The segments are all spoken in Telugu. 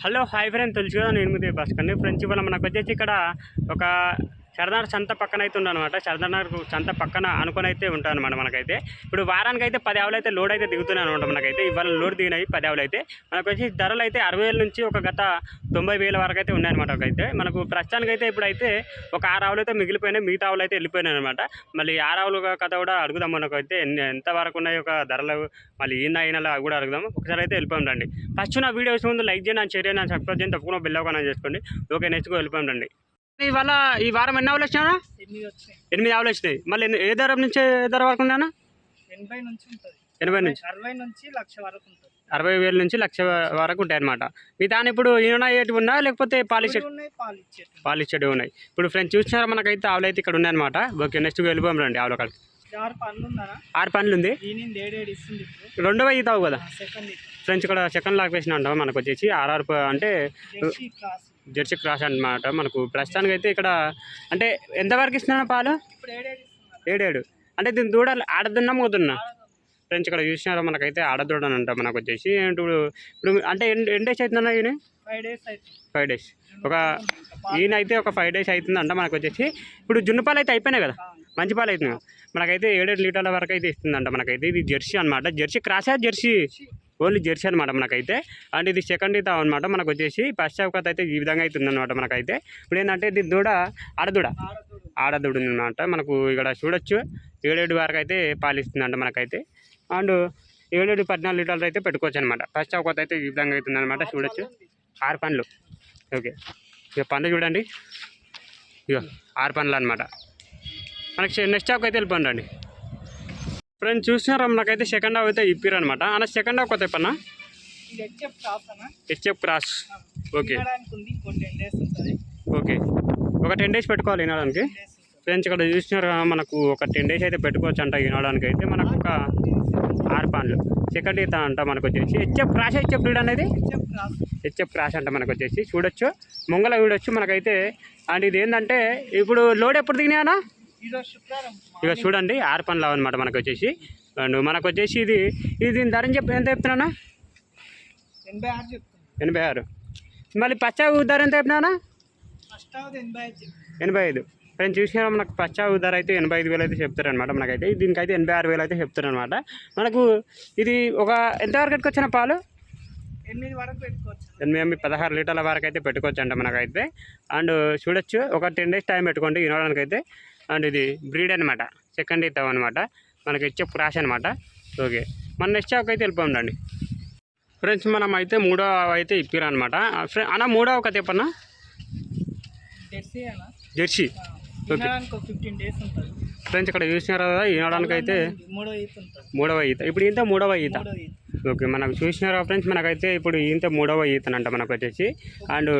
హలో హాయ్ ఫ్రెండ్ తెలుసు కదా నేను మీద బస్ కండి ఫ్రెండ్స్ ఇవాళ మనకు వచ్చేసి ఇక్కడ ఒక సరదార్ సంత పక్కన అయితే అనమాట సరదార్ సంత పక్కన అనుకుని అయితే ఉంటాను అనమాట మనకైతే. ఇప్పుడు వారానికి అయితే పది ఆవులు అయితే లోడ్ అయితే దిగుతున్నాయి అనమాట మనకైతే. ఇవాళ లోడ్ దిగినాయి పది ఆవులు అయితే. మనకు వచ్చి ధరలు అయితే అరవై వేల నుంచి ఒక గత తొంభై వేల వరకు అయితే ఉన్నాయన్నమాట అయితే మనకు ప్రస్తుతానికి అయితే ఇప్పుడు అయితే ఒక ఆరు ఆవులు అయితే మిగిలిపోయినాయి. మిగతా ఆవులు అయితే వెళ్ళిపోయినాయి అనమాట మళ్ళీ ఆరు ఆవులు కథ కూడా అడుగుదాం మనకైతే. ఎన్ని ఎంత వరకు ఉన్నాయి ఒక ధరలు? మళ్ళీ ఈయన అయినా కూడా అడుగుదాం. ఒకసారి అయితే వెళ్ళిపోయాం రండి. ఫస్ట్ నా వీడియోస్ ముందు లైక్ చేయండి షేర్ చేయండి సబ్స్క్రైబ్ చేయండి. తప్పకుండా బెల్ చేసుకోండి. ఓకే నెక్స్ట్ వెళ్ళిపోయాం రండి. ఇవాళ ఈ వారం ఎన్ని ఆవులు వచ్చినా ఎనిమిది ఆవులు వచ్చినాయి. మళ్ళీ ఏ ధర నుంచి ఏ ధర వరకు ఉన్నానా ఎనభై నుంచి ఎనభై నుంచి. అరవై నుంచి లక్ష వరకు ఉంటుంది. అరవై వేల నుంచి లక్ష వరకు ఉంటాయి అనమాట మీ దాని ఇప్పుడు ఏటి ఉన్నా లేకపోతే పాలిష్ ఇవి ఉన్నాయి. ఇప్పుడు ఫ్రెండ్స్ చూసినారా మనకైతే ఆవులు అయితే ఇక్కడ ఉన్నాయన్నమాట. ఓకే నెక్స్ట్ వెళ్ళిపోయాం రండి ఆవుల కాడికి. ఆరు పనులు ఉంది. రెండవ ఈతావు కదా. సెకండ్ ఫ్రెండ్స్ ఇక్కడ సెకండ్ లాక్ వేసిన అంటాం మనకు వచ్చేసి ఆర్ఆర్ అంటే జెర్సీ క్రాస్. అన్నమాట మనకు. ప్రస్తుతానికి అయితే ఇక్కడ అంటే ఎంతవరకు ఇస్తున్నాను పాలు? ఏడేడు అంటే దీని దూడ ఆడదున్నా మూతున్నా ఫ్రెండ్స్ ఇక్కడ చూసినారా మనకైతే ఆడదూడ అని అంటాం మనకు వచ్చేసి. ఇప్పుడు ఇప్పుడు అంటే ఎన్ని ఎన్ని డేస్ అవుతుందన్న ఈయన? ఫైవ్ డేస్ ఒక ఈయన అయితే ఒక ఫైవ్ డేస్ అవుతుందంట మనకు వచ్చేసి. ఇప్పుడు జున్ను పాలు అయితే అయిపోయినాయి కదా? మంచి పాలు అవుతుంది మనకైతే ఏడేడు లీటర్ల వరకు అయితే ఇస్తుందంట మనకైతే. ఇది జెర్సీ అనమాట జెర్సీ క్రాసా? జెర్సీ. ఓన్లీ జెర్సీ అనమాట మనకైతే. అండ్ ఇది సెకండ్ ఇతా అనమాట మనకు వచ్చేసి పశ్చాత్తాపత అయితే ఈ విధంగా అవుతుంది అనమాట మనకైతే. ఇప్పుడు ఏంటంటే ఇది దూడ ఆడదూడ. ఆడదుడు ఆడదూడ మనకు ఇక్కడ చూడొచ్చు. ఏడేడు వరకు అయితే పాలిస్తుందంట మనకైతే. అండ్ ఏడేడు పద్నాలుగు లీటర్లు అయితే పెట్టుకోవచ్చు అనమాట ఫస్ట్ ఒక అయితే ఈ విధంగా అవుతుందన్నమాట చూడొచ్చు. ఆరు పండ్లు. ఓకే. ఇక పండ్లు చూడండి. ఇక ఆరు పండ్లు అనమాట మనకి నెక్స్ట్ స్టాక్ అయితే వెళ్ళిపోండి రండి. ఫ్రెండ్స్ చూసినారా నాకైతే సెకండ్ హాఫ్ అయితే ఇప్పిరు అనమాట అన్న సెకండ్ హాఫ్ కొత్త పన్న ఇది హెచ్ఎఫ్ క్రాస్ అన్న. హెచ్ఎఫ్ క్రాస్ ఓకే ఓకే ఒక టెన్ డేస్ పెట్టుకోవాలి వినడానికి? ఫ్రెండ్స్ ఇక్కడ చూసినారా మనకు ఒక టెన్ డేస్ అయితే పెట్టుకోవచ్చు అంట వినడానికి. అయితే మనకు ఒక ఆరు పాన్లు సెకండ్ ఈత అంట మనకు వచ్చేసి హెచ్ఎఫ్ క్రాష్ హెచ్ఎఫ్ బ్రీడ్ అనేది? హెచ్ఎఫ్ క్రాష్ అంట మనకు వచ్చేసి చూడొచ్చు. ముంగల చూడొచ్చు. మనకైతే అండ్ ఇది ఏంటంటే ఇప్పుడు లోడ్ ఎప్పుడు దిగినాయనా ఇక చూడండి ఆరు పనులు అనమాట మనకు వచ్చేసి. అండ్ మనకు వచ్చేసి ఇది ఇది దీని ధర చెప్పి ఎంత చెప్తున్నానా ఎనభై ఆరు ఎనభై ఆరు. మళ్ళీ పచ్చా ధర ఎంత చెప్పినానా ఎనభై ఐదు. ఫ్రెండ్స్ చూసినా మనకు పచ్చా ధర అయితే ఎనభై ఐదు వేలు అయితే చెప్తారనమాట మనకైతే. దీనికైతే ఎనభై ఆరు వేలు అయితే చెప్తారనమాట మనకు ఇది ఒక ఎంతవరకు పెట్టుకొచ్చిన పాలు? ఎనిమిది వరకు పెట్టుకోవచ్చు. ఎనిమిది ఎనిమిది పదహారు లీటర్ల వరకు అయితే పెట్టుకోవచ్చు అంట మనకైతే. అండ్ చూడొచ్చు ఒక టెన్ డేస్ టైం పెట్టుకోండి వినడానికి అయితే అండ్ ఇది బ్రీడ్ అనమాట సెకండ్ ఇస్తాం అనమాట మనకి ఇచ్చే క్రాష్ అనమాట ఓకే మన నెక్స్ట్ అయితే వెళ్ళిపోండి ఫ్రెండ్స్ మనం అయితే మూడో అయితే ఇప్పిరు అనమాట అన్న మూడో ఒక చెప్పన్నా? జెర్సీ ఉంటుంది. ఫ్రెండ్స్ ఇక్కడ చూసినారు కదా వినడానికి అయితే మూడవ ఈత ఇప్పుడు ఇంత మూడవ ఈత. ఓకే మనకు చూసినారా ఫ్రెండ్స్ మనకైతే ఇప్పుడు ఇంత మూడవ ఈతనంట మనకు వచ్చేసి. అండ్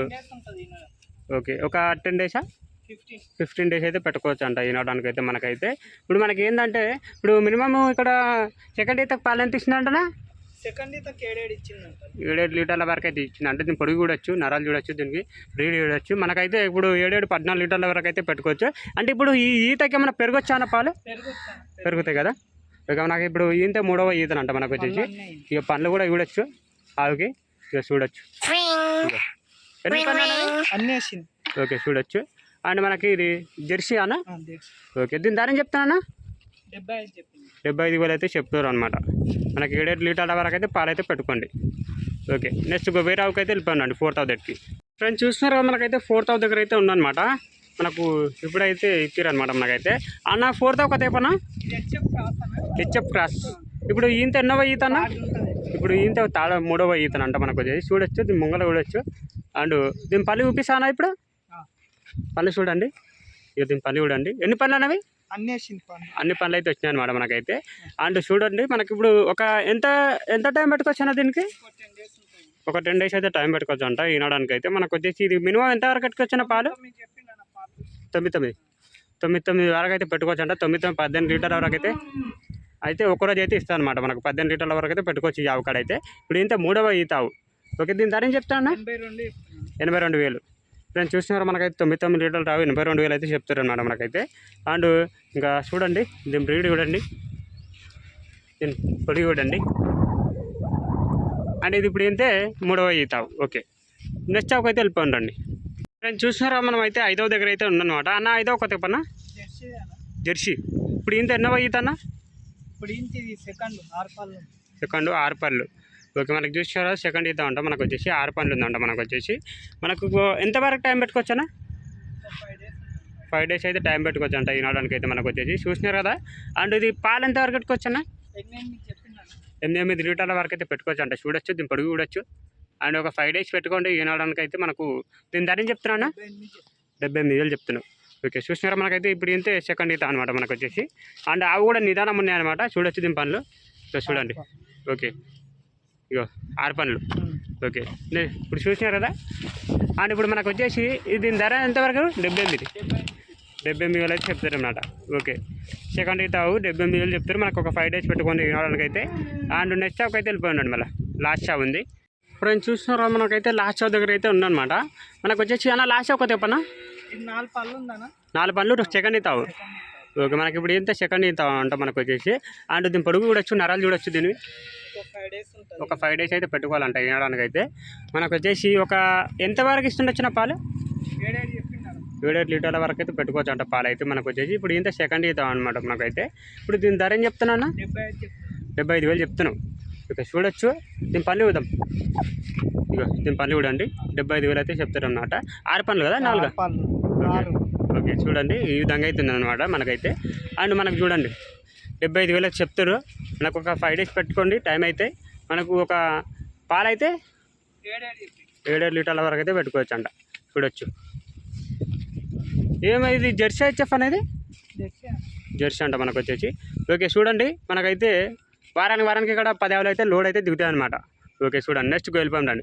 ఓకే ఒక టెన్ డేసా ఫిఫ్టీన్ ఫిఫ్టీన్ డేస్ అయితే పెట్టుకోవచ్చు అంట వినడానికి అయితే మనకైతే. ఇప్పుడు మనకి ఏంటంటే ఇప్పుడు మినిమం ఇక్కడ సెకండ్ అయితే పాలు ఎంత ఇస్తుందంటనా సెకండ్ ఏడేడు లీటర్ల వరకు అయితే ఇచ్చింది అంటే దీని పొడుగు చూడొచ్చు నరాలు చూడొచ్చు దీనికి బ్రీడ్ చూడొచ్చు. మనకైతే ఇప్పుడు ఏడేడు పద్నాలుగు లీటర్ల వరకు అయితే పెట్టుకోవచ్చు. అంటే ఇప్పుడు ఈ ఈతకి ఏమైనా పెరగొచ్చా అన్న పాలు? పెరుగుతాయి కదా? ఇక మనకి ఇప్పుడు ఈత మూడవ ఈతనంట మనకు వచ్చేసి. ఇక పండ్లు కూడా చూడొచ్చు ఆవుకి ఇక చూడొచ్చు? అన్నీ ఓకే చూడొచ్చు. అండ్ మనకి ఇది జెర్సీ అన్న. ఓకే దీని ధర చెప్తానన్నా డెబ్బై ఐదు చెప్పింది. డెబ్బై ఐదు వేలు అయితే చెప్తారు అనమాట మనకి ఏడేడు లీటర్ల వరకు అయితే పాలు అయితే పెట్టుకోండి. ఓకే నెక్స్ట్ వేరే ఆవుకి అయితే వెళ్ళిపోయినండి ఫోర్ థౌజండ్కి ఫ్రెండ్స్ చూస్తున్నారు కదా మనకైతే ఫోర్ థౌజండ్ దగ్గర అయితే ఉందన్నమాట. మనకు ఇప్పుడైతే ఇప్పిరనమాట మనకైతే. అన్న ఫోర్ థౌ చెప్పనా? ఇది హెచ్ఎఫ్ క్రాస్ అన్న. ఇప్పుడు ఈంత ఎన్నవ ఈత అన్న? ఇప్పుడు ఈంత తాడ మూడవ ఈతన అంట మనకు. వచ్చేసి చూడొచ్చు దీని ముంగల చూడొచ్చు. అండ్ దీని పల్లి చూపిస్తానా ఇప్పుడు? పళ్ళు చూడండి. ఇక దీని పల్లి చూడండి. ఎన్ని పళ్ళు అన్నవి? అన్నీ అన్ని పనులు అయితే వచ్చినాయి అనమాట మనకైతే. అండ్ చూడండి మనకి ఇప్పుడు ఒక ఎంత ఎంత టైం పెట్టుకోవచ్చు అన్న దీనికి? ఒక టెన్ డేస్ అయితే టైం పెట్టుకోవచ్చు అంట ఈనడానికి అయితే మనకు వచ్చేసి ఇది మినిమం ఎంత వరకు పెట్టుకోవచ్చు పాలు? తొమ్మిది తొమ్మిది తొమ్మిది తొమ్మిది. వరకు అయితే పెట్టుకోవచ్చు అంట. తొమ్మిది తొమ్మిది పద్దెనిమిది లీటర్ల వరకు అయితే. అయితే ఒక్కరోజు అయితే ఇస్తాను అనమాట మనకు పద్దెనిమిది లీటర్ల వరకు అయితే పెట్టుకోవచ్చు ఈ ఆవు కాడ అయితే. ఇప్పుడు ఇంత మూడవ ఈతావు ఓకే దీని ధర ఏం చెప్తాను ఎనభై రెండు వేలు. ఫ్రెండ్స్ చూసినారు మనకైతే తొమ్మిది తొమ్మిది లీటర్లు రావు ఎనభై రెండు వేలు అయితే చెప్తారు అనమాట మనకైతే. అండ్ ఇంకా చూడండి దీని బ్రీడ్ చూడండి. దీని పొడి చూడండి. అండ్ ఇది ఇప్పుడు ఏంటే మూడవ ఈతావు ఓకే. నెక్స్ట్ చౌక్ అయితే వెళ్ళిపోండి రండి. ఫ్రెండ్స్ చూసినారా మనం అయితే ఐదవ దగ్గర అయితే ఉందన్నమాట. అన్న ఐదవ కొత్త చెప్పన్నా జెర్సీ అన్న. జెర్సీ. ఇప్పుడు ఇంత ఎన్నో ఈతన్నా ఇప్పుడు ఇంటి ఇది? సెకండ్ ఆరు పళ్ళు. సెకండ్ ఆరు పళ్ళు. ఓకే మనకి చూసారా సెకండ్ ఈత అంట మనకు వచ్చేసి ఆరు పనులు ఉందంట మనకు వచ్చేసి. మనకు ఎంతవరకు టైం పెట్టుకోవచ్చనా ఫైవ్ డేస్ ఫైవ్ డేస్ అయితే టైం పెట్టుకోవచ్చు అంట ఈనాడానికి అయితే మనకు వచ్చేసి. చూసినారు కదా? అండ్ ఇది పాలు ఎంతవరకు పెట్టుకోవచ్చనా ఎనిమిది ఎనిమిది లీటర్ల వరకు అయితే పెట్టుకోవచ్చు అంట చూడొచ్చు దీని పొడుగు చూడొచ్చు. అండ్ ఒక ఫైవ్ డేస్ పెట్టుకోండి ఈనాడానికి అయితే మనకు దీని ధర ఏం చెప్తున్నా డెబ్బై ఎనిమిది వేలు చెప్తున్నాను ఓకే చూసినారా? మనకైతే ఇప్పుడు ఇంతే సెకండ్ ఈత అనమాట మనకు వచ్చేసి. అండ్ అవి కూడా నిదానం ఉన్నాయన్నమాట. చూడొచ్చు దీని పనులు. చూడండి. ఓకే. ఇగో ఆరు పనులు. ఓకే. ఇప్పుడు చూసినారు కదా? అండ్ ఇప్పుడు మనకు వచ్చేసి ఇది దీని ధర ఎంతవరకు డెబ్బై ఎనిమిది. డెబ్బై ఎనిమిది వేలు అయితే చెప్తారు అన్నమాట ఓకే. సెకండ్ అయితే అవు డెబ్బై ఎనిమిది వేలు చెప్తారు. మనకు ఒక ఫైవ్ డేస్ పెట్టుకొని తినడానికి అయితే అండ్ నెక్స్ట్ షాప్ అయితే వెళ్ళిపోయినాడు మళ్ళీ. లాస్ట్ షాప్ ఉంది. ఇప్పుడు నేను చూస్తున్నారా మనకైతే లాస్ట్ షాప్ దగ్గర అయితే ఉందన్నమాట. మనకు వచ్చేసి అన్న లాస్ట్ షాప్ ఒక చెప్పనా? ఇది నాలుగు పళ్ళు నాలుగు పనులు సెకండ్ సెకండ్ ఓకే మనకి ఇప్పుడు ఎంత సెకండ్ ఇస్తావు అంట మనకు వచ్చేసి. అండ్ దీని పొడుగు చూడొచ్చు నరాలు చూడొచ్చు దీన్ని ఒక ఫైవ్ డేస్ ఉంటుంది. ఒక ఫైవ్ డేస్ అయితే పెట్టుకోవాలంట వినడానికి అయితే మనకు వచ్చేసి ఒక ఎంత వరకు ఇస్తుండొచ్చిన పాలు? ఏడేడు లీటర్ల వరకు అయితే పెట్టుకోవచ్చు అంట పాలు అయితే మనకు వచ్చేసి. ఇప్పుడు ఇంత సెకండ్ ఇస్తాం అనమాట మనకైతే. ఇప్పుడు దీని ధర ఏం చెప్తున్నా డెబ్బై ఐదు వేలు చెప్తున్నాం. ఓకే చూడొచ్చు. దీని పనులు చూద్దాం. ఇక దీని పనులు చూడండి. డెబ్బై ఐదు వేలు అయితే చెప్తారు అనమాట ఆరు పనులు కదా నాలుగు? పళ్ళు. ఓకే చూడండి. ఈ విధంగా అవుతుంది అనమాట మనకైతే. అండ్ మనకు చూడండి డెబ్బై ఐదు వేలు అయితే చెప్తారు మనకు ఒక ఫైవ్ డేస్ పెట్టుకోండి టైం అయితే మనకు ఒక పాలైతే ఏడేడు లీటర్ల వరకు అయితే పెట్టుకోవచ్చు అంట చూడొచ్చు. ఏమైంది? జెర్సీ హెచ్ఎఫ్ అనేది? జెర్సీ అంట. మనకు వచ్చేసి. ఓకే చూడండి. మనకైతే వారానికి వారానికి ఇక్కడ పది ఆవులు అయితే లోడ్ అయితే దిగుతాయి అనమాట ఓకే చూడండి. నెక్స్ట్ వెళ్ళిపోయాం రండి